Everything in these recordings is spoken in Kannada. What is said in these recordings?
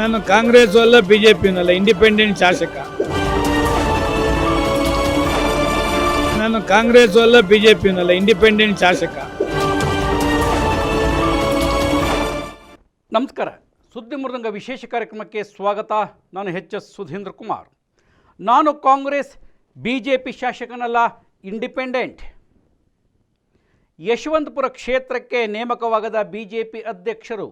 ನಾನು ಕಾಂಗ್ರೆಸ್ ಅಲ್ಲ ಬಿಜೆಪಿನಲ್ಲ ಇಂಡಿಪೆಂಡೆಂಟ್ ಶಾಸಕ. ನಾನು ಕಾಂಗ್ರೆಸ್ ಅಲ್ಲ ಬಿಜೆಪಿನಲ್ಲ ಇಂಡಿಪೆಂಡೆಂಟ್ ಶಾಸಕ. ನಮಸ್ಕಾರ. ಸುದ್ದಿ ಮೃದಂಗ ವಿಶೇಷ ಕಾರ್ಯಕ್ರಮಕ್ಕೆ ಸ್ವಾಗತ. ನಾನು ಎಚ್ ಎಸ್ ಸುಧೀಂದ್ರ ಕುಮಾರ್. ನಾನು ಕಾಂಗ್ರೆಸ್ ಬಿ ಜೆ ಪಿ ಶಾಸಕನಲ್ಲ ಇಂಡಿಪೆಂಡೆಂಟ್ ಯಶವಂತಪುರ ಕ್ಷೇತ್ರಕ್ಕೆ ನೇಮಕವಾಗದ ಬಿ ಜೆ ಪಿ ಅಧ್ಯಕ್ಷರು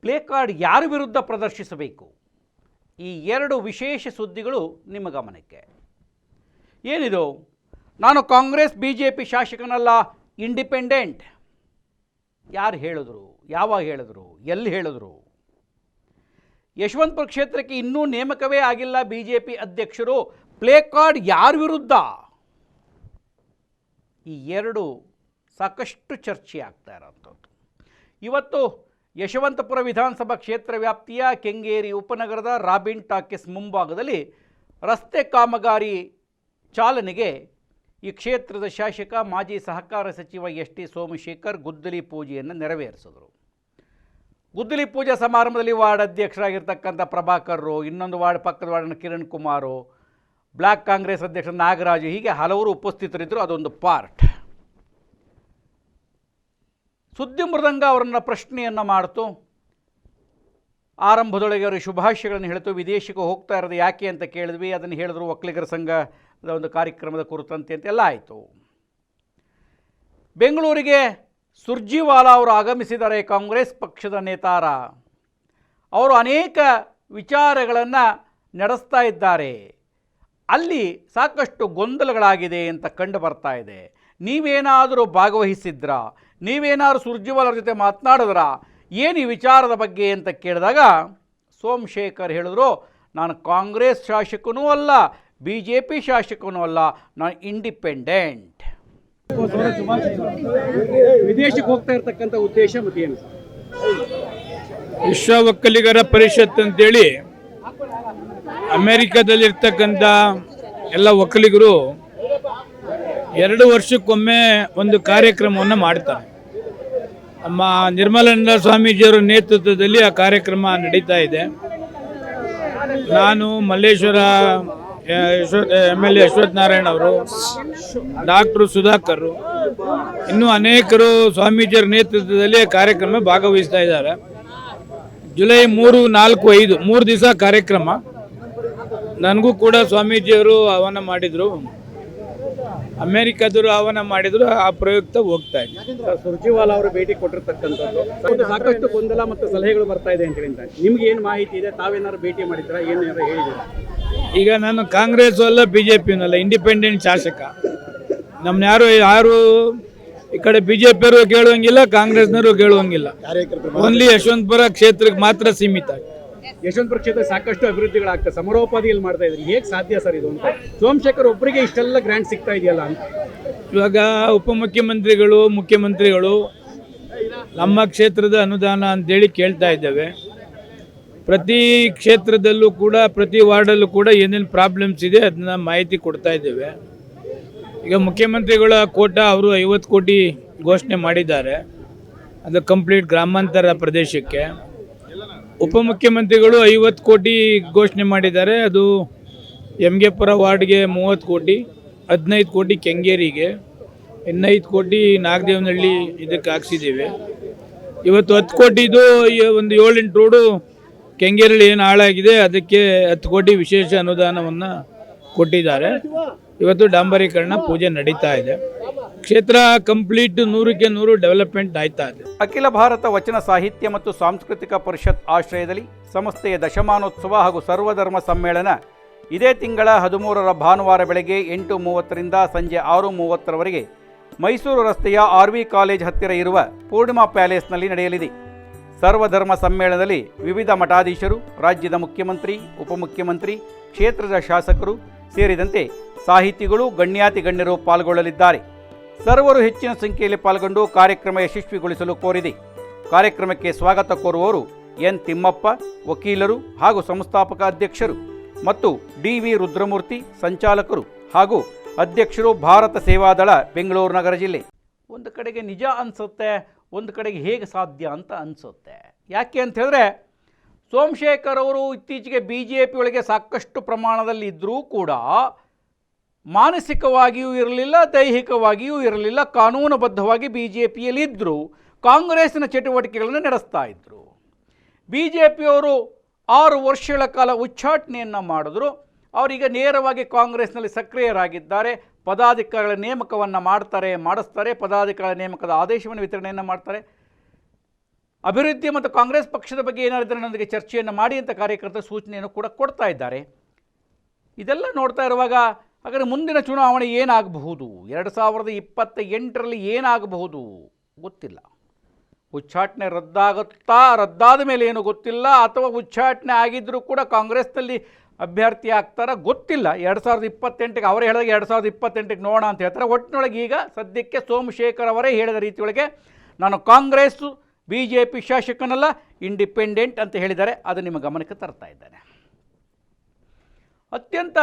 ಪ್ಲೇ ಕಾರ್ಡ್ ಯಾರ ವಿರುದ್ಧ ಪ್ರದರ್ಶಿಸಬೇಕು? ಈ ಎರಡು ವಿಶೇಷ ಸುದ್ದಿಗಳು ನಿಮ್ಮ ಗಮನಕ್ಕೆ. ಏನಿದು? ನಾನು ಕಾಂಗ್ರೆಸ್ ಬಿ ಜೆ ಪಿ ಶಾಸಕನಲ್ಲ, ಇಂಡಿಪೆಂಡೆಂಟ್. ಯಾರು ಹೇಳಿದ್ರು? ಯಾವಾಗ ಹೇಳಿದ್ರು? ಎಲ್ಲಿ ಹೇಳಿದ್ರು? ಯಶವಂತಪುರ ಕ್ಷೇತ್ರಕ್ಕೆ ಇನ್ನೂ ನೇಮಕವೇ ಆಗಿಲ್ಲ ಬಿ ಜೆ ಪಿ ಅಧ್ಯಕ್ಷರು. ಪ್ಲೇ ಕಾರ್ಡ್ ಯಾರ ವಿರುದ್ಧ? ಈ ಎರಡು ಸಾಕಷ್ಟು ಚರ್ಚೆ ಆಗ್ತಾ ಇರೋಂಥದ್ದು. ಇವತ್ತು ಯಶವಂತಪುರ ವಿಧಾನಸಭಾ ಕ್ಷೇತ್ರ ವ್ಯಾಪ್ತಿಯ ಕೆಂಗೇರಿ ಉಪನಗರದ ರಾಬಿನ್ ಟಾಕೀಸ್ ಮುಂಭಾಗದಲ್ಲಿ ರಸ್ತೆ ಕಾಮಗಾರಿ ಚಾಲನೆಗೆ ಈ ಕ್ಷೇತ್ರದ ಶಾಸಕ, ಮಾಜಿ ಸಹಕಾರ ಸಚಿವ ಎಸ್ ಟಿ ಸೋಮಶೇಖರ್ ಗುದ್ದಲಿ ಪೂಜೆಯನ್ನು ನೆರವೇರಿಸಿದರು. ಗುದ್ದಲಿ ಪೂಜಾ ಸಮಾರಂಭದಲ್ಲಿ ವಾರ್ಡ್ ಅಧ್ಯಕ್ಷರಾಗಿರ್ತಕ್ಕಂಥ ಪ್ರಭಾಕರ್ರು, ಇನ್ನೊಂದು ವಾರ್ಡ್ ಪಕ್ಕದ ವಾರ್ಡನ ಕಿರಣ್ ಕುಮಾರು, ಬ್ಲಾಕ್ ಕಾಂಗ್ರೆಸ್ ಅಧ್ಯಕ್ಷ ನಾಗರಾಜು, ಹೀಗೆ ಹಲವರು ಉಪಸ್ಥಿತರಿದ್ದರು. ಅದೊಂದು ಪಾರ್ಟ್. ಸುದ್ದಿ ಮೃದಂಗ ಅವರನ್ನು ಪ್ರಶ್ನೆಯನ್ನು ಮಾಡ್ತು. ಆರಂಭದೊಳಗೆ ಅವರು ಶುಭಾಶಯಗಳನ್ನು ಹೇಳ್ತು. ವಿದೇಶಕ್ಕೆ ಹೋಗ್ತಾ ಇರೋದು ಯಾಕೆ ಅಂತ ಕೇಳಿದ್ವಿ. ಅದನ್ನು ಹೇಳಿದ್ರು ಒಕ್ಕಲಿಗರ ಸಂಘದ ಒಂದು ಕಾರ್ಯಕ್ರಮದ ಕುರಿತಂತೆ ಅಂತೆಲ್ಲ ಆಯಿತು. ಬೆಂಗಳೂರಿಗೆ ಸುರ್ಜಿವಾಲಾ ಅವರು ಆಗಮಿಸಿದ್ದಾರೆ ಕಾಂಗ್ರೆಸ್ ಪಕ್ಷದ ನೇತಾರ. ಅವರು ಅನೇಕ ವಿಚಾರಗಳನ್ನು ನಡೆಸ್ತಾ ಇದ್ದಾರೆ. ಅಲ್ಲಿ ಸಾಕಷ್ಟು ಗೊಂದಲಗಳಾಗಿದೆ ಅಂತ ಕಂಡು ಬರ್ತಾ ಇದೆ. ನೀವೇನಾದರೂ ಭಾಗವಹಿಸಿದ್ರಾ? ನೀವೇನಾದರೂ ಅವ್ರ ಜೊತೆ ಮಾತನಾಡಿದ್ರ? ಏನು ಈ ವಿಚಾರದ ಬಗ್ಗೆ ಅಂತ ಕೇಳಿದಾಗ ಸೋಮಶೇಖರ್ ಹೇಳಿದ್ರು ನಾನು ಕಾಂಗ್ರೆಸ್ ಶಾಸಕನೂ ಅಲ್ಲ ಬಿ ಜೆ ಪಿ ಶಾಸಕನೂ ಅಲ್ಲ ನಾನು ಇಂಡಿಪೆಂಡೆಂಟ್. ವಿದೇಶಕ್ಕೆ ಹೋಗ್ತಾ ಇರ್ತಕ್ಕಂಥ ಉದ್ದೇಶ ಏನು ವಿಶ್ವ ಒಕ್ಕಲಿಗರ ಪರಿಷತ್ ಅಂತೇಳಿ ಅಮೆರಿಕದಲ್ಲಿರ್ತಕ್ಕಂಥ ಎಲ್ಲ ಒಕ್ಕಲಿಗರು ಎರಡು ವರ್ಷಕ್ಕೊಮ್ಮೆ ಒಂದು ಕಾರ್ಯಕ್ರಮವನ್ನು ಮಾಡ್ತಾರೆ. ನಮ್ಮ ನಿರ್ಮಲಾನಂದ ಸ್ವಾಮೀಜಿಯವರ ನೇತೃತ್ವದಲ್ಲಿ ಆ ಕಾರ್ಯಕ್ರಮ ನಡೀತಾ ಇದೆ. ನಾನು Malleshwara M L A Ashwath Narayana ಅವರು, ಡಾಕ್ಟ್ರು ಸುಧಾಕರ್, ಇನ್ನೂ ಅನೇಕರು ಸ್ವಾಮೀಜಿಯವರ ನೇತೃತ್ವದಲ್ಲಿ ಕಾರ್ಯಕ್ರಮ ಭಾಗವಹಿಸ್ತಾ ಇದ್ದಾರೆ. ಜುಲೈ ಮೂರು, ನಾಲ್ಕು, ಐದು, ಮೂರು ದಿವಸ ಕಾರ್ಯಕ್ರಮ. ನನಗೂ ಕೂಡ ಸ್ವಾಮೀಜಿಯವರು ಆಹ್ವಾನ ಮಾಡಿದರು. ಅಮೇರಿಕಾದವರು ಆಹ್ವಾನ ಮಾಡಿದ್ರು ಆ ಪ್ರಯುಕ್ತ ಹೋಗ್ತಾ ಇದೆ. ಸರ್ ಸುರ್ಜಿವಾಲ ಅವರು ಭೇಟಿ ಕೊಟ್ಟಿರ್ತಕ್ಕಂಥದ್ದು. ಸಾಕಷ್ಟು ಗೊಂದಲ ಮತ್ತು ಸಲಹೆಗಳು ಬರ್ತಾ ಇದೆ ಅಂತ ನಿಮ್ಗೆ ಏನು ಮಾಹಿತಿ ಇದೆ? ತಾವೇನಾದ್ರು ಭೇಟಿ ಮಾಡಿದ್ರ ಏನಾದ್ರು ಹೇಳಿದ್ದೀರಾ? ಈಗ ನಾನು ಕಾಂಗ್ರೆಸ್ ಅಲ್ಲ ಬಿ ಜೆ ಪಿನಲ್ಲ ಇಂಡಿಪೆಂಡೆಂಟ್ ಶಾಸಕ. ನಮ್ನ ಯಾರು ಯಾರು ಈ ಕಡೆ ಬಿ ಜೆ ಪಿಯವರು ಕೇಳುವಂಗಿಲ್ಲ. ಕಾಂಗ್ರೆಸ್ನವರು ಕೇಳುವಂಗಿಲ್ಲ ಓನ್ಲಿ ಯಶವಂತಪುರ ಕ್ಷೇತ್ರಕ್ಕೆ ಮಾತ್ರ ಸೀಮಿತ. ಯಶವಂತಪುರ ಕ್ಷೇತ್ರ ಸಾಕಷ್ಟು ಅಭಿವೃದ್ಧಿಗಳಾಗ್ತದೆ ಸಮರೋಪಾದಿಯಲ್ಲಿ ಮಾಡ್ತಾ ಇದ್ರಿ ಹೇಗೆ ಸಾಧ್ಯ ಸರ್ ಇದು ಅಂತ? ಸೋಮಶೇಖರ್ ಒಬ್ಬರಿಗೆ ಇಷ್ಟೆಲ್ಲ ಗ್ರ್ಯಾಂಟ್ ಸಿಗ್ತಾ ಇದೆಯಲ್ಲ ಅಂತ. ಇವಾಗ ಉಪಮುಖ್ಯಮಂತ್ರಿಗಳು, ಮುಖ್ಯಮಂತ್ರಿಗಳು ನಮ್ಮ ಕ್ಷೇತ್ರದ ಅನುದಾನ ಅಂತೇಳಿ ಕೇಳ್ತಾ ಇದ್ದೇವೆ. ಪ್ರತಿ ಕ್ಷೇತ್ರದಲ್ಲೂ ಕೂಡ, ಪ್ರತಿ ವಾರ್ಡಲ್ಲೂ ಕೂಡ ಏನೇನು ಪ್ರಾಬ್ಲಮ್ಸ್ ಇದೆ ಅದನ್ನ ಮಾಹಿತಿ ಕೊಡ್ತಾ ಇದ್ದೇವೆ. ಈಗ ಮುಖ್ಯಮಂತ್ರಿಗಳ ಕೋಟ ಅವರು ಐವತ್ತು ಕೋಟಿ ಘೋಷಣೆ ಮಾಡಿದ್ದಾರೆ. ಅದು ಕಂಪ್ಲೀಟ್ ಗ್ರಾಮಾಂತರ ಪ್ರದೇಶಕ್ಕೆ. ಉಪಮುಖ್ಯಮಂತ್ರಿಗಳು ಐವತ್ತು ಕೋಟಿ ಘೋಷಣೆ ಮಾಡಿದ್ದಾರೆ. ಅದು ಎಮ್ಗೆಪುರ ವಾರ್ಡ್ಗೆ ಮೂವತ್ತು ಕೋಟಿ, ಹದಿನೈದು ಕೋಟಿ ಕೆಂಗೇರಿಗೆ, ಇನ್ನೈದು ಕೋಟಿ ನಾಗದೇವನಹಳ್ಳಿ ಇದಕ್ಕೆ ಹಾಕ್ಸಿದ್ದೀವಿ. ಇವತ್ತು ಹತ್ತು ಕೋಟಿದು ಒಂದು ಏಳೆಂಟು ರೋಡು ಕೆಂಗೇರಳ್ಳಿ ಏನು ಹಾಳಾಗಿದೆ, ಅದಕ್ಕೆ ಹತ್ತು ಕೋಟಿ ವಿಶೇಷ ಅನುದಾನವನ್ನು ಕೊಟ್ಟಿದ್ದಾರೆ. ಇವತ್ತು ಡಾಂಬರೀಕರಣ ಪೂಜೆ ನಡೀತಾ ಇದೆ. ಕ್ಷೇತ್ರ ಕಂಪ್ಲೀಟ್ ನೂರಕ್ಕೆ ನೂರು ಡೆವಲಪ್ಮೆಂಟ್ ಆಯ್ತಾ ಇದೆ. ಅಖಿಲ ಭಾರತ ವಚನ ಸಾಹಿತ್ಯ ಮತ್ತು ಸಾಂಸ್ಕೃತಿಕ ಪರಿಷತ್ ಆಶ್ರಯದಲ್ಲಿ ಸಂಸ್ಥೆಯ ದಶಮಾನೋತ್ಸವ ಹಾಗೂ ಸರ್ವಧರ್ಮ ಸಮ್ಮೇಳನ ಇದೇ ತಿಂಗಳ ಹದಿಮೂರರ ಭಾನುವಾರ ಬೆಳಗ್ಗೆ ಎಂಟು ಮೂವತ್ತರಿಂದ ಸಂಜೆ ಆರು ಮೂವತ್ತರವರೆಗೆ ಮೈಸೂರು ರಸ್ತೆಯ ಆರ್ ವಿ ಕಾಲೇಜ್ ಹತ್ತಿರ ಇರುವ ಪೂರ್ಣಿಮಾ ಪ್ಯಾಲೇಸ್ನಲ್ಲಿ ನಡೆಯಲಿದೆ. ಸರ್ವಧರ್ಮ ಸಮ್ಮೇಳನದಲ್ಲಿ ವಿವಿಧ ಮಠಾಧೀಶರು, ರಾಜ್ಯದ ಮುಖ್ಯಮಂತ್ರಿ, ಉಪಮುಖ್ಯಮಂತ್ರಿ, ಕ್ಷೇತ್ರದ ಶಾಸಕರು ಸೇರಿದಂತೆ ಸಾಹಿತಿಗಳು, ಗಣ್ಯಾತಿ ಗಣ್ಯರು ಪಾಲ್ಗೊಳ್ಳಲಿದ್ದಾರೆ. ಸರ್ವರು ಹೆಚ್ಚಿನ ಸಂಖ್ಯೆಯಲ್ಲಿ ಪಾಲ್ಗೊಂಡು ಕಾರ್ಯಕ್ರಮ ಯಶಸ್ವಿಗೊಳಿಸಲು ಕೋರಿದೆ. ಕಾರ್ಯಕ್ರಮಕ್ಕೆ ಸ್ವಾಗತ ಕೋರುವವರು ಎನ್. ತಿಮ್ಮಪ್ಪ, ವಕೀಲರು ಹಾಗೂ ಸಂಸ್ಥಾಪಕ ಅಧ್ಯಕ್ಷರು ಮತ್ತು ಡಿ. ವಿ. ರುದ್ರಮೂರ್ತಿ, ಸಂಚಾಲಕರು ಹಾಗೂ ಅಧ್ಯಕ್ಷರು ಭಾರತ ಸೇವಾದಳ ಬೆಂಗಳೂರು ನಗರ ಜಿಲ್ಲೆ. ಒಂದು ಕಡೆಗೆ ನಿಜ ಅನಿಸುತ್ತೆ, ಒಂದು ಕಡೆಗೆ ಹೇಗೆ ಸಾಧ್ಯ ಅಂತ ಅನಿಸುತ್ತೆ. ಯಾಕೆ ಅಂತ ಹೇಳಿದ್ರೆ, ಸೋಮಶೇಖರ್ ಅವರು ಇತ್ತೀಚೆಗೆ ಬಿ. ಜೆ. ಪಿ ಒಳಗೆ ಸಾಕಷ್ಟು ಪ್ರಮಾಣದಲ್ಲಿ ಇದ್ದರೂ ಕೂಡ ಮಾನಸಿಕವಾಗಿಯೂ ಇರಲಿಲ್ಲ, ದೈಹಿಕವಾಗಿಯೂ ಇರಲಿಲ್ಲ, ಕಾನೂನುಬದ್ಧವಾಗಿ ಬಿ ಜೆ ಪಿಯಲ್ಲಿ ಕಾಂಗ್ರೆಸ್ನ ಚಟುವಟಿಕೆಗಳನ್ನು ನಡೆಸ್ತಾ ಇದ್ದರು ಬಿ ಜೆ ಪಿಯವರು ಆರು ವರ್ಷಗಳ ಕಾಲ ಉಚ್ಚಾಟನೆಯನ್ನು ಮಾಡಿದ್ರು. ಅವರೀಗ ನೇರವಾಗಿ ಕಾಂಗ್ರೆಸ್ನಲ್ಲಿ ಸಕ್ರಿಯರಾಗಿದ್ದಾರೆ. ಪದಾಧಿಕಾರಿಗಳ ನೇಮಕವನ್ನು ಮಾಡ್ತಾರೆ, ಮಾಡಿಸ್ತಾರೆ. ಪದಾಧಿಕಾರಿಗಳ ನೇಮಕದ ಆದೇಶವನ್ನು ವಿತರಣೆಯನ್ನು ಮಾಡ್ತಾರೆ. ಅಭಿವೃದ್ಧಿ ಮತ್ತು ಕಾಂಗ್ರೆಸ್ ಪಕ್ಷದ ಬಗ್ಗೆ ಏನಾದರೂ ನನಗೆ ಚರ್ಚೆಯನ್ನು ಮಾಡಿ ಅಂತ ಕಾರ್ಯಕರ್ತರ ಸೂಚನೆಯನ್ನು ಕೂಡ ಕೊಡ್ತಾ ಇದ್ದಾರೆ. ಇದೆಲ್ಲ ನೋಡ್ತಾ ಇರುವಾಗ ಹಾಗಾದರೆ ಮುಂದಿನ ಚುನಾವಣೆ ಏನಾಗಬಹುದು? ಎರಡು ಸಾವಿರದ ಇಪ್ಪತ್ತ ಎಂಟರಲ್ಲಿ ಏನಾಗಬಹುದು? ಗೊತ್ತಿಲ್ಲ. ಉಚ್ಚಾಟನೆ ರದ್ದಾಗುತ್ತಾ, ರದ್ದಾದ ಮೇಲೆ ಏನು ಗೊತ್ತಿಲ್ಲ, ಅಥವಾ ಉಚ್ಚಾಟನೆ ಆಗಿದ್ದರೂ ಕೂಡ ಕಾಂಗ್ರೆಸ್ನಲ್ಲಿ ಅಭ್ಯರ್ಥಿ ಆಗ್ತಾರ ಗೊತ್ತಿಲ್ಲ. ಎರಡು ಸಾವಿರದ ಇಪ್ಪತ್ತೆಂಟಿಗೆ ಅವರೇ ಹೇಳಿದಾಗ ಎರಡು ಸಾವಿರದ ಇಪ್ಪತ್ತೆಂಟಿಗೆ ನೋಡೋಣ ಅಂತ ಹೇಳ್ತಾರೆ. ಒಟ್ಟಿನೊಳಗೆ ಈಗ ಸದ್ಯಕ್ಕೆ ಸೋಮಶೇಖರ್ ಅವರೇ ಹೇಳಿದ ರೀತಿಯೊಳಗೆ ನಾನು ಕಾಂಗ್ರೆಸ್ಸು ಬಿ ಜೆ ಪಿ ಶಾಸಕನಲ್ಲ, ಇಂಡಿಪೆಂಡೆಂಟ್ ಅಂತ ಹೇಳಿದ್ದಾರೆ. ಅದು ನಿಮ್ಮ ಗಮನಕ್ಕೆ ತರ್ತಾ ಇದ್ದೇನೆ. ಅತ್ಯಂತ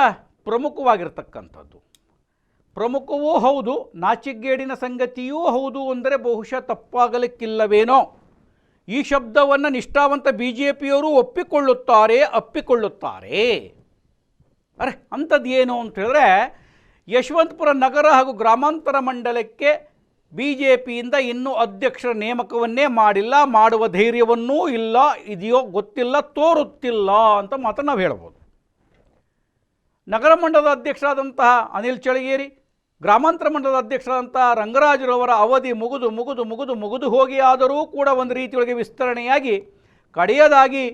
ಪ್ರಮುಖವಾಗಿರ್ತಕ್ಕಂಥದ್ದು. ಪ್ರಮುಖವೂ ಹೌದು ನಾಚಿಗೇಡಿನ ಸಂಗತಿಯೂ ಹೌದು ಅಂದರೆ ಬಹುಶಃ ತಪ್ಪಾಗಲಿಕ್ಕಿಲ್ಲವೇನೋ. ಈ ಶಬ್ದವನ್ನು ನಿಷ್ಠಾವಂತ ಬಿ ಜೆ ಪಿಯವರು ಒಪ್ಪಿಕೊಳ್ಳುತ್ತಾರೆ, ಅಪ್ಪಿಕೊಳ್ಳುತ್ತಾರೆ. ಅರೆ ಅಂಥದ್ದು ಏನು ಅಂತ ಹೇಳಿದ್ರೆ ಯಶವಂತಪುರ ನಗರ ಹಾಗೂ ಗ್ರಾಮಾಂತರ ಮಂಡಲಕ್ಕೆ ಬಿ ಜೆ ಪಿಯಿಂದ ಇನ್ನೂ ಅಧ್ಯಕ್ಷರ ನೇಮಕವನ್ನೇ ಮಾಡಿಲ್ಲ, ಮಾಡುವ ಧೈರ್ಯವನ್ನೂ ಇಲ್ಲ, ಇದೆಯೋ ಗೊತ್ತಿಲ್ಲ, ತೋರುತ್ತಿಲ್ಲ ಅಂತ ಮಾತ್ರ ನಾವು ಹೇಳ್ಬೋದು. ನಗರ ಮಂಡಲದ ಅಧ್ಯಕ್ಷರಾದಂತಹ ಅನಿಲ್ ಚಳಗೇರಿ, ಗ್ರಾಮಾಂತರ ಮಂಡಲದ ಅಧ್ಯಕ್ಷರಾದಂತಹ ರಂಗರಾಜರವರ ಅವಧಿ ಮುಗಿದು ಮುಗಿದು ಮುಗಿದು ಮುಗಿದು ಹೋಗಿ ಆದರೂ ಕೂಡ ಒಂದು ರೀತಿಯೊಳಗೆ ವಿಸ್ತರಣೆಯಾಗಿ ಕಡೆಯದಾಗಿ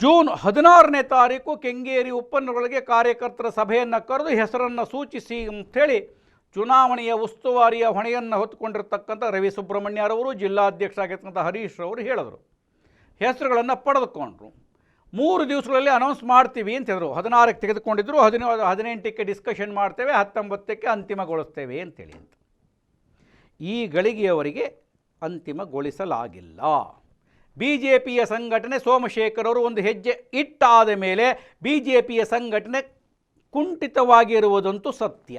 ಜೂನ್ ಹದಿನಾರನೇ ತಾರೀಕು ಕೆಂಗೇರಿ ಉಪ್ಪನ್ನೊಳಗೆ ಕಾರ್ಯಕರ್ತರ ಸಭೆಯನ್ನು ಕರೆದು ಹೆಸರನ್ನು ಸೂಚಿಸಿ ಅಂಥೇಳಿ ಚುನಾವಣೆಯ ಉಸ್ತುವಾರಿಯ ಹೊಣೆಯನ್ನು ಹೊತ್ತುಕೊಂಡಿರ್ತಕ್ಕಂಥ ರವಿ ಸುಬ್ರಹ್ಮಣ್ಯರವರು ಜಿಲ್ಲಾಧ್ಯಕ್ಷರಾಗಿರ್ತಕ್ಕಂಥ ಹರೀಶ್ ಅವರು ಹೇಳಿದರು. ಹೆಸರುಗಳನ್ನು ಪಡೆದುಕೊಂಡ್ರು. ಮೂರು ದಿವಸಗಳಲ್ಲಿ ಅನೌನ್ಸ್ ಮಾಡ್ತೀವಿ ಅಂತ ಹೇಳಿದ್ರು. ಹದಿನಾರಕ್ಕೆ ತೆಗೆದುಕೊಂಡಿದ್ರು, ಹದಿನ, ಹದಿನೆಂಟಕ್ಕೆ ಡಿಸ್ಕಷನ್ ಮಾಡ್ತೇವೆ, ಹತ್ತೊಂಬತ್ತಕ್ಕೆ ಅಂತಿಮಗೊಳಿಸ್ತೇವೆ ಅಂತೇಳಿ ಅಂತ. ಈ ಗಳಿಗೆಯವರಿಗೆ ಅಂತಿಮಗೊಳಿಸಲಾಗಿಲ್ಲ. ಬಿ ಜೆ ಪಿಯ ಸಂಘಟನೆ ಸೋಮಶೇಖರ್ ಅವರು ಒಂದು ಹೆಜ್ಜೆ ಇಟ್ಟಾದ ಮೇಲೆ ಬಿ ಜೆ ಪಿಯ ಸಂಘಟನೆ ಕುಂಠಿತವಾಗಿರುವುದಂತೂ ಸತ್ಯ.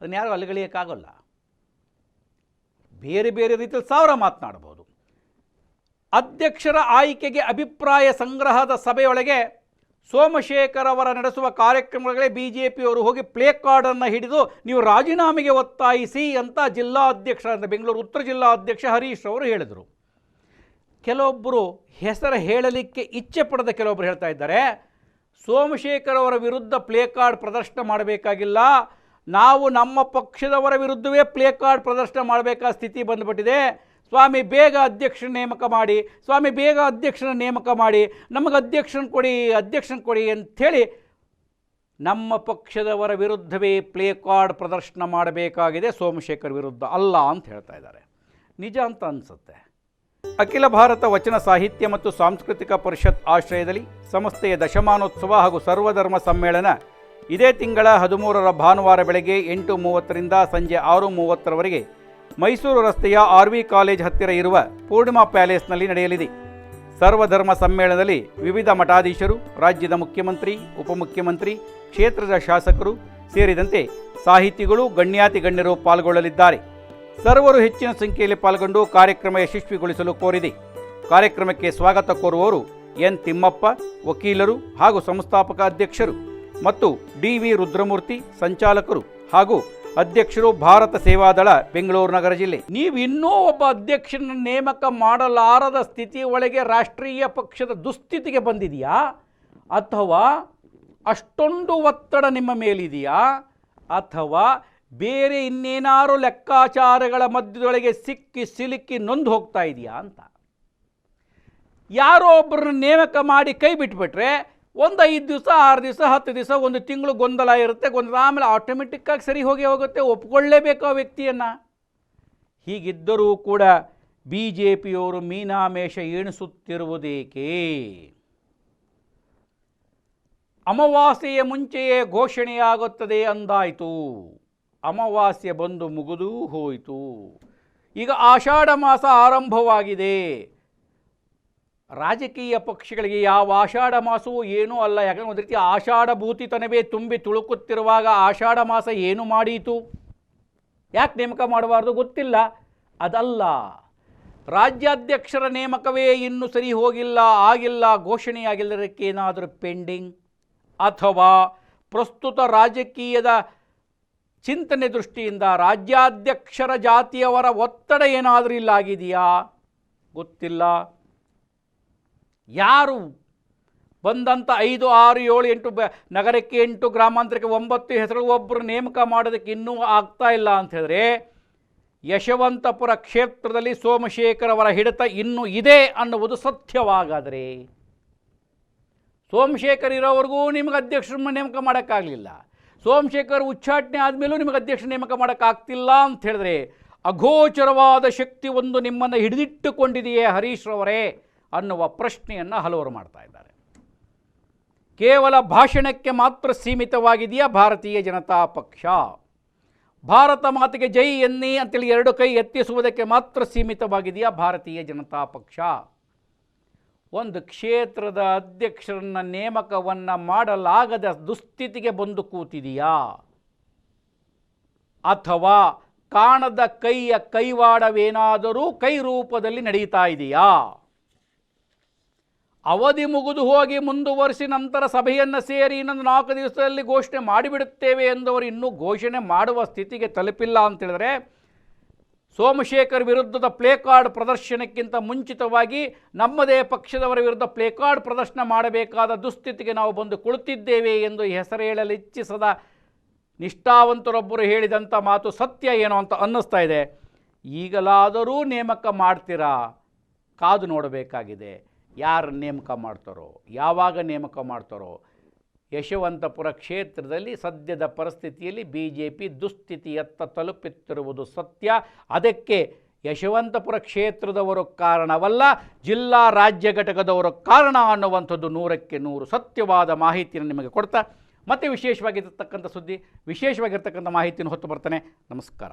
ಅದನ್ನ ಯಾರು ಅಲ್ಲಿಗಳಿಯೋಕ್ಕಾಗಲ್ಲ ಬೇರೆ ಬೇರೆ ರೀತಿಯಲ್ಲಿ ಸಾವಿರ ಮಾತನಾಡ್ಬೋದು. ಅಧ್ಯಕ್ಷರ ಆಯ್ಕೆಗೆ ಅಭಿಪ್ರಾಯ ಸಂಗ್ರಹದ ಸಭೆಯೊಳಗೆ ಸೋಮಶೇಖರ್ ಅವರ ನಡೆಸುವ ಕಾರ್ಯಕ್ರಮಗಳೇ ಬಿ ಜೆ ಪಿಯವರು ಹೋಗಿ ಪ್ಲೇ ಕಾರ್ಡನ್ನು ಹಿಡಿದು ನೀವು ರಾಜೀನಾಮೆಗೆ ಒತ್ತಾಯಿಸಿ ಅಂತ ಜಿಲ್ಲಾ ಅಧ್ಯಕ್ಷ ಅಂತ ಬೆಂಗಳೂರು ಉತ್ತರ ಜಿಲ್ಲಾ ಅಧ್ಯಕ್ಷ ಹರೀಶ್ ಅವರು ಹೇಳಿದರು. ಕೆಲವೊಬ್ಬರು ಹೆಸರು ಹೇಳಲಿಕ್ಕೆ ಇಚ್ಛೆ ಪಡೆದ ಕೆಲವೊಬ್ಬರು ಹೇಳ್ತಾ ಇದ್ದಾರೆ, ಸೋಮಶೇಖರ್ ಅವರ ವಿರುದ್ಧ ಪ್ಲೇ ಕಾರ್ಡ್ ಪ್ರದರ್ಶನ ಮಾಡಬೇಕಾಗಿಲ್ಲ, ನಾವು ನಮ್ಮ ಪಕ್ಷದವರ ವಿರುದ್ಧವೇ ಪ್ಲೇ ಕಾರ್ಡ್ ಪ್ರದರ್ಶನ ಮಾಡಬೇಕಾದ ಸ್ಥಿತಿ ಬಂದುಬಿಟ್ಟಿದೆ ಸ್ವಾಮಿ ಬೇಗ ಅಧ್ಯಕ್ಷರ ನೇಮಕ ಮಾಡಿ, ಸ್ವಾಮಿ ಬೇಗ ಅಧ್ಯಕ್ಷರ ನೇಮಕ ಮಾಡಿ, ನಮಗೆ ಅಧ್ಯಕ್ಷನ ಕೊಡಿ ಅಧ್ಯಕ್ಷನ ಕೊಡಿ ಅಂಥೇಳಿ ನಮ್ಮ ಪಕ್ಷದವರ ವಿರುದ್ಧವೇ ಪ್ಲೇ ಕಾರ್ಡ್ ಪ್ರದರ್ಶನ ಮಾಡಬೇಕಾಗಿದೆ, ಸೋಮಶೇಖರ್ ವಿರುದ್ಧ ಅಲ್ಲ ಅಂತ ಹೇಳ್ತಾ ಇದ್ದಾರೆ. ನಿಜ ಅಂತ ಅನಿಸುತ್ತೆ. ಅಖಿಲ ಭಾರತ ವಚನ ಸಾಹಿತ್ಯ ಮತ್ತು ಸಾಂಸ್ಕೃತಿಕ ಪರಿಷತ್ ಆಶ್ರಯದಲ್ಲಿ ಸಂಸ್ಥೆಯ ದಶಮಾನೋತ್ಸವ ಹಾಗೂ ಸರ್ವಧರ್ಮ ಸಮ್ಮೇಳನ ಇದೇ ತಿಂಗಳ ಹದಿಮೂರರ ಭಾನುವಾರ ಬೆಳಗ್ಗೆ ಎಂಟು ಮೂವತ್ತರಿಂದ ಸಂಜೆ ಆರು ಮೂವತ್ತರವರೆಗೆ ಮೈಸೂರು ರಸ್ತೆಯ ಆರ್ ವಿ ಕಾಲೇಜ್ ಹತ್ತಿರ ಇರುವ ಪೂರ್ಣಿಮಾ ಪ್ಯಾಲೇಸ್ನಲ್ಲಿ ನಡೆಯಲಿದೆ. ಸರ್ವಧರ್ಮ ಸಮ್ಮೇಳನದಲ್ಲಿ ವಿವಿಧ ಮಠಾಧೀಶರು, ರಾಜ್ಯದ ಮುಖ್ಯಮಂತ್ರಿ, ಉಪಮುಖ್ಯಮಂತ್ರಿ, ಕ್ಷೇತ್ರದ ಶಾಸಕರು ಸೇರಿದಂತೆ ಸಾಹಿತಿಗಳು, ಗಣ್ಯಾತಿ ಗಣ್ಯರು ಪಾಲ್ಗೊಳ್ಳಲಿದ್ದಾರೆ. ಸರ್ವರು ಹೆಚ್ಚಿನ ಸಂಖ್ಯೆಯಲ್ಲಿ ಪಾಲ್ಗೊಂಡು ಕಾರ್ಯಕ್ರಮ ಯಶಸ್ವಿಗೊಳಿಸಲು ಕೋರಿದೆ. ಕಾರ್ಯಕ್ರಮಕ್ಕೆ ಸ್ವಾಗತ ಕೋರುವವರು ಎನ್. ತಿಮ್ಮಪ್ಪ, ವಕೀಲರು ಹಾಗೂ ಸಂಸ್ಥಾಪಕ ಅಧ್ಯಕ್ಷರು ಮತ್ತು ಡಿ. ವಿ. ರುದ್ರಮೂರ್ತಿ, ಸಂಚಾಲಕರು ಹಾಗೂ ಅಧ್ಯಕ್ಷರು ಭಾರತ ಸೇವಾದಳ ಬೆಂಗಳೂರು ನಗರ ಜಿಲ್ಲೆ. ನೀವು ಇನ್ನೂ ಒಬ್ಬ ಅಧ್ಯಕ್ಷನ ನೇಮಕ ಮಾಡಲಾರದ ಸ್ಥಿತಿ ಒಳಗೆ ರಾಷ್ಟ್ರೀಯ ಪಕ್ಷದ ದುಸ್ಥಿತಿಗೆ ಬಂದಿದೆಯಾ? ಅಥವಾ ಅಷ್ಟೊಂದು ಒತ್ತಡ ನಿಮ್ಮ ಮೇಲಿದೆಯಾ? ಅಥವಾ ಬೇರೆ ಇನ್ನೇನಾರು ಲೆಕ್ಕಾಚಾರಗಳ ಮಧ್ಯದೊಳಗೆ ಸಿಕ್ಕಿ ಸಿಲುಕಿ ನೊಂದು ಹೋಗ್ತಾ ಇದೆಯಾ ಅಂತ? ಯಾರೋ ಒಬ್ಬರನ್ನ ನೇಮಕ ಮಾಡಿ ಕೈ ಬಿಟ್ಬಿಟ್ರೆ ಒಂದು ಐದು ದಿವಸ, ಆರು ದಿವಸ, ಹತ್ತು ದಿವಸ, ಒಂದು ತಿಂಗಳು ಗೊಂದಲ ಇರುತ್ತೆ. ಗೊಂದಲ ಆಮೇಲೆ ಆಟೋಮೆಟಿಕ್ಕಾಗಿ ಸರಿ ಹೋಗಿ ಹೋಗುತ್ತೆ. ಒಪ್ಕೊಳ್ಳೇಬೇಕು ಆ ವ್ಯಕ್ತಿಯನ್ನು. ಹೀಗಿದ್ದರೂ ಕೂಡ ಬಿ ಜೆ ಪಿಯವರು ಮೀನಾಮೇಷ ಎಣಿಸುತ್ತಿರುವುದೇಕೆ? ಅಮಾವಾಸ್ಯೆಯ ಮುಂಚೆಯೇ ಘೋಷಣೆಯಾಗುತ್ತದೆ ಅಂದಾಯಿತು. ಅಮಾವಾಸ್ಯೆ ಬಂದು ಮುಗಿದೂ ಹೋಯಿತು. ಈಗ ಆಷಾಢ ಮಾಸ ಆರಂಭವಾಗಿದೆ. ರಾಜಕೀಯ ಪಕ್ಷಗಳಿಗೆ ಯಾವ ಆಷಾಢ ಮಾಸವೂ ಏನೂ ಅಲ್ಲ. ಯಾಕಂದರೆ ಒಂದು ರೀತಿ ಆಷಾಢ ಭೂತಿತನವೇ ತುಂಬಿ ತುಳುಕುತ್ತಿರುವಾಗ ಆಷಾಢ ಮಾಸ ಏನು ಮಾಡೀತು? ಯಾಕೆ ನೇಮಕ ಮಾಡಬಾರ್ದು? ಗೊತ್ತಿಲ್ಲ. ಅದಲ್ಲ, ರಾಜ್ಯಾಧ್ಯಕ್ಷರ ನೇಮಕವೇ ಇನ್ನೂ ಸರಿ ಹೋಗಿಲ್ಲ, ಆಗಿಲ್ಲ ಘೋಷಣೆಯಾಗಿಲ್ಲದಕ್ಕೇನಾದರೂ ಪೆಂಡಿಂಗ್? ಅಥವಾ ಪ್ರಸ್ತುತ ರಾಜಕೀಯದ ಚಿಂತನೆ ದೃಷ್ಟಿಯಿಂದ ರಾಜ್ಯಾಧ್ಯಕ್ಷರ ಜಾತಿಯವರ ಒತ್ತಡ ಏನಾದರೂ ಇಲ್ಲಾಗಿದೆಯಾ? ಗೊತ್ತಿಲ್ಲ. ಯಾರು ಬಂದಂಥ ಐದು, ಆರು, ಏಳು, ಎಂಟು, ಬ, ನಗರಕ್ಕೆ ಎಂಟು, ಗ್ರಾಮಾಂತರಕ್ಕೆ ಒಂಬತ್ತು ಹೆಸರು ಒಬ್ಬರು ನೇಮಕ ಮಾಡೋದಕ್ಕೆ ಇನ್ನೂ ಆಗ್ತಾ ಇಲ್ಲ ಅಂತ ಹೇಳಿದ್ರೆ ಯಶವಂತಪುರ ಕ್ಷೇತ್ರದಲ್ಲಿ ಸೋಮಶೇಖರ್ ಅವರ ಹಿಡಿತ ಇನ್ನೂ ಇದೆ ಅನ್ನುವುದು ಸತ್ಯವಾಗಾದರೆ ಸೋಮಶೇಖರ್ ಇರೋವರೆಗೂ ನಿಮಗೆ ಅಧ್ಯಕ್ಷರ ನೇಮಕ ಮಾಡೋಕ್ಕಾಗಲಿಲ್ಲ. ಸೋಮಶೇಖರ್ ಉಚ್ಚಾಟನೆ ಆದಮೇಲೂ ನಿಮಗೆ ಅಧ್ಯಕ್ಷ ನೇಮಕ ಮಾಡೋಕ್ಕಾಗ್ತಿಲ್ಲ ಅಂತ ಹೇಳಿದ್ರೆ ಅಗೋಚರವಾದ ಶಕ್ತಿ ಒಂದು ನಿಮ್ಮನ್ನು ಹಿಡಿದಿಟ್ಟುಕೊಂಡಿದೆಯೇ ಹರೀಶ್ ರವರೇ? ಅನ್ನುವ ಪ್ರಶ್ನೆಯನ್ನು ಹಲವರು ಮಾಡ್ತಾ ಇದ್ದಾರೆ. ಕೇವಲ ಭಾಷಣಕ್ಕೆ ಮಾತ್ರ ಸೀಮಿತವಾಗಿದೆಯಾ ಭಾರತೀಯ ಜನತಾ ಪಕ್ಷ? ಭಾರತ ಮಾತಿಗೆ ಜೈ ಎನ್ನಿ ಅಂತೇಳಿ ಎರಡು ಕೈ ಎತ್ತಿಸುವುದಕ್ಕೆ ಮಾತ್ರ ಸೀಮಿತವಾಗಿದೆಯಾ ಭಾರತೀಯ ಜನತಾ ಪಕ್ಷ? ಒಂದು ಕ್ಷೇತ್ರದ ಅಧ್ಯಕ್ಷರನ್ನ ನೇಮಕವನ್ನು ಮಾಡಲಾಗದ ದುಸ್ಥಿತಿಗೆ ಬಂದು ಕೂತಿದೆಯಾ? ಅಥವಾ ಕಾಣದ ಕೈಯ ಕೈವಾಡವೇನಾದರೂ ಕೈ ರೂಪದಲ್ಲಿ ನಡೀತಾ ಇದೆಯಾ? ಅವಧಿ ಮುಗಿದು ಹೋಗಿ ಮುಂದುವರಿಸಿ ನಂತರ ಸಭೆಯನ್ನು ಸೇರಿ ಇನ್ನೊಂದು ನಾಲ್ಕು ದಿವಸದಲ್ಲಿ ಘೋಷಣೆ ಮಾಡಿಬಿಡುತ್ತೇವೆ ಎಂದವರು ಇನ್ನೂ ಘೋಷಣೆ ಮಾಡುವ ಸ್ಥಿತಿಗೆ ತಲುಪಿಲ್ಲ ಅಂತೇಳಿದರೆ ಸೋಮಶೇಖರ್ ವಿರುದ್ಧದ ಪ್ಲೇ ಕಾರ್ಡ್ ಪ್ರದರ್ಶನಕ್ಕಿಂತ ಮುಂಚಿತವಾಗಿ ನಮ್ಮದೇ ಪಕ್ಷದವರ ವಿರುದ್ಧ ಪ್ಲೇ ಕಾರ್ಡ್ ಪ್ರದರ್ಶನ ಮಾಡಬೇಕಾದ ದುಸ್ಥಿತಿಗೆ ನಾವು ಬಂದು ಕುಳಿತಿದ್ದೇವೆ ಎಂದು ಹೆಸರು ಹೇಳಲು ನಿಷ್ಠಾವಂತರೊಬ್ಬರು ಹೇಳಿದಂಥ ಮಾತು ಸತ್ಯ ಏನೋ ಅಂತ ಅನ್ನಿಸ್ತಾ ಇದೆ. ಈಗಲಾದರೂ ನೇಮಕ ಮಾಡ್ತೀರಾ? ಕಾದು ನೋಡಬೇಕಾಗಿದೆ. ಯಾರು ನೇಮಕ ಮಾಡ್ತಾರೋ, ಯಾವಾಗ ನೇಮಕ ಮಾಡ್ತಾರೋ, ಯಶವಂತಪುರ ಕ್ಷೇತ್ರದಲ್ಲಿ ಸದ್ಯದ ಪರಿಸ್ಥಿತಿಯಲ್ಲಿ ಬಿ ಜೆ ಪಿ ದುಸ್ಥಿತಿಯತ್ತ ತಲುಪುತ್ತಿರುವುದು ಸತ್ಯ. ಅದಕ್ಕೆ ಯಶವಂತಪುರ ಕ್ಷೇತ್ರದವರು ಕಾರಣವಲ್ಲ, ಜಿಲ್ಲಾ ರಾಜ್ಯ ಘಟಕದವರು ಕಾರಣ ಅನ್ನುವಂಥದ್ದು ನೂರಕ್ಕೆ ನೂರು ಸತ್ಯವಾದ ಮಾಹಿತಿಯನ್ನು ನಿಮಗೆ ಕೊಡ್ತಾ. ಮತ್ತು ವಿಶೇಷವಾಗಿರ್ತಕ್ಕಂಥ ಸುದ್ದಿ, ವಿಶೇಷವಾಗಿರ್ತಕ್ಕಂಥ ಮಾಹಿತಿಯನ್ನು ಹೊತ್ತು ಬರ್ತಾನೆ. ನಮಸ್ಕಾರ.